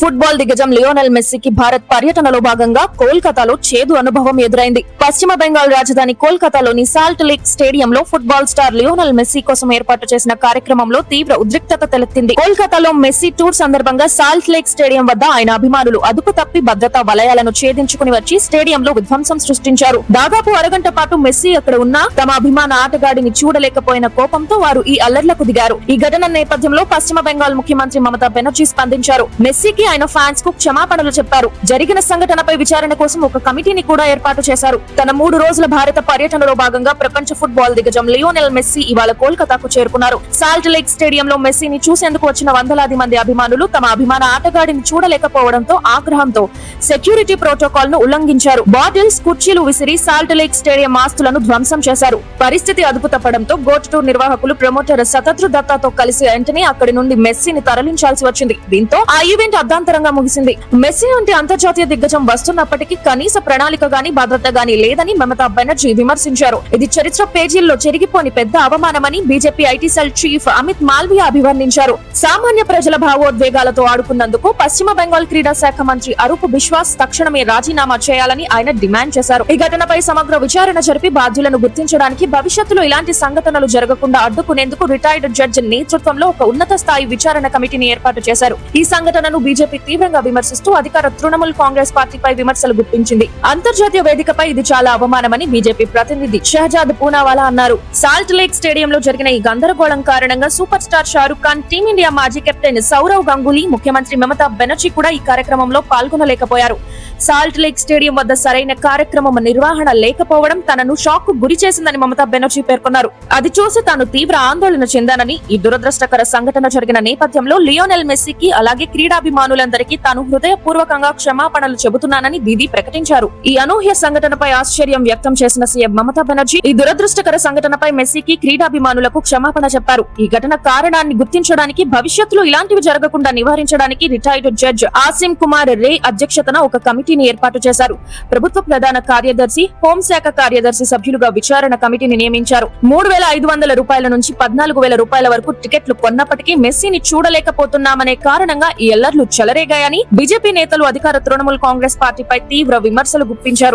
Football దిగ్గజం Lionel మెస్సీకి Bharat పర్యటనలో భాగంగా కోల్కతాలో చేదు అనుభవం ఎదురైంది. పశ్చిమ బెంగాల్ రాజధాని కోల్కతాలోని సాల్ట్ లేక్ స్టేడియంలో ఫుట్బాల్ స్టార్ లియోనెల్ మెస్సీ కోసం ఏర్పాటు చేసిన కార్యక్రమంలో తీవ్ర ఉద్రిక్తత తలెత్తింది. కోల్కతాలో మెస్సీ టూర్ సందర్భంగా సాల్ట్ లేక్ స్టేడియం వద్ద ఆయన అభిమానులు అదుపు తప్పి భద్రతా వలయాలను ఛేదించుకుని వచ్చి స్టేడియంలో విధ్వంసం సృష్టించారు. దాదాపు అరగంట పాటు మెస్సీ అక్కడ ఉన్నా తమ అభిమాన ఆటగాడిని చూడలేకపోయిన కోపంతో వారు ఈ అల్లర్లకు దిగారు. ఈ ఘటన నేపథ్యంలో పశ్చిమ బెంగాల్ ముఖ్యమంత్రి మమతా బెనర్జీ స్పందించారు. మెస్సీకి ఆయన ఫ్యాన్స్కు క్షమాపణలు చెప్పారు. జరిగిన సంఘటనపై విచారణ కోసం ఒక కమిటీని కూడా ఏర్పాటు చేశారు. తన మూడు రోజుల భారత పర్యటనలో భాగంగా ప్రపంచ ఫుట్బాల్ దిగ్గజం లియోనెల్ మెస్సీ ఇవాళ కోల్కతాకు చేరుకున్నారు. సాల్ట్ లేక్ స్టేడియంలో మెస్సీని చూసేందుకు వచ్చిన వందలాది మంది అభిమానులు తమ అభిమాన ఆటగాడిని చూడలేకపోవడంతో ఆగ్రహంతో సెక్యూరిటీ ప్రోటోకాల్ను ఉల్లంఘించారు. బాటిల్స్ కుర్చీలు విసిరి సాల్ట్ లేక్ స్టేడియం ఆస్తులను ధ్వంసం చేశారు. పరిస్థితి అదుపు తప్పడంతో గోట్ టూర్ నిర్వాహకులు ప్రమోటర్ శతత్రు దత్తాతో కలిసి వెంటనే అక్కడి నుండి మెస్సీని తరలించాల్సి వచ్చింది. దీంతో ఆ ఈవెంట్ అర్ధాంతరంగా ముగిసింది. మెస్సీ వంటి అంతర్జాతీయ దిగ్గజం వస్తున్నప్పటికీ కనీస ప్రణాళిక గాని భద్రత గాని లేదని మమతా బెనర్జీ విమర్శించారు. ఇది చరిత్ర పేజీల్లో చెరిగిపోని పెద్ద అవమానమని BJP IT cell chief Amit Malviya అభివర్ణించారు. సామాన్య ప్రజల భావోద్వేగాలతో ఆడుకున్నందుకు పశ్చిమ బెంగాల్ క్రీడా శాఖ మంత్రి అరూప్ బిశ్వాస్ తక్షణమే రాజీనామా చేయాలని ఆయన డిమాండ్ చేశారు. ఈ ఘటనపై సమగ్ర విచారణ జరిపి బాధ్యులను గుర్తించడానికి భవిష్యత్తులో ఇలాంటి సంఘటనలు జరగకుండా అడ్డుకునేందుకు రిటైర్డ్ జడ్జి నేతృత్వంలో ఒక ఉన్నత స్థాయి విచారణ కమిటీని ఏర్పాటు చేశారు. ఈ సంఘటనను బీజేపీ తీవ్రంగా విమర్శిస్తూ అధికార తృణమూల్ కాంగ్రెస్ పార్టీపై విమర్శలు గుప్పించింది. అంతర్జాతీయ వేదికపై ఇది చాలా అవమానమని బీజేపీ ప్రతినిధి షహజాద్ పూనావాలా అన్నారు. సాల్ట్ లేక్ స్టేడియంలో జరిగిన ఈ గందరగోళం కారణంగా super star Shahrukh Khan team India మాజీ కెప్టెన్ సౌరవ్ గంగూలీ ముఖ్యమంత్రి మమతా బెనర్జీ కూడా ఈ కార్యక్రమంలో పాల్గొనలేకపోయారు. సాల్ట్ లేక్ స్టేడియం వద్ద సరైన కార్యక్రమం నిర్వహణ లేకపోవడం తనను షాక్కు గురి చేసిందని మమతా బెనర్జీ పేర్కొన్నారు. అది చూసి తాను తీవ్ర ఆందోళన చెందానని ఈ దురదృష్టకర సంఘటన జరిగిన నేపథ్యంలో లియోనెల్ మెస్సీకి అలాగే క్రీడాభిమానులందరికీ తాను హృదయపూర్వకంగా క్షమాపణలు చెబుతున్నానని దీదీ ప్రకటించారు. ఈ అనూహ్య సంఘటనపై ఆశ్చర్యం వ్యక్తం చేసిన సీఎం మమతా బెనర్జీ ఈ దురదృష్టకర సంఘటనపై మెస్సీకి క్రీడాభిమానులకు క్షమాపణ చెప్పారు. ఈ ఘటన కారణాన్ని గుర్తించడానికి భవిష్యత్తులో ఇలాంటివి జరగకుండా నివారించడానికి రిటైర్డ్ జడ్జ్ ఆసిమ్ కుమార్ రే అధ్యక్షతన ఒక కమిటీ కమిటీని ఏర్పాటు చేశారు. ప్రభుత్వ ప్రధాన కార్యదర్శి హోంశాఖ కార్యదర్శి సభ్యులుగా విచారణ కమిటీని నియమించారు. మూడు వేల ఐదు వందల రూపాయల నుంచి పద్నాలుగు వేల రూపాయల వరకు టికెట్లు కొన్నప్పటికీ మెస్సీని చూడలేకపోతున్నామనే కారణంగా ఈ ఎల్లర్లు చెలరేగాయని బీజేపీ నేతలు అధికార తృణమూల్ కాంగ్రెస్ పార్టీపై తీవ్ర విమర్శలు గుప్పించారు.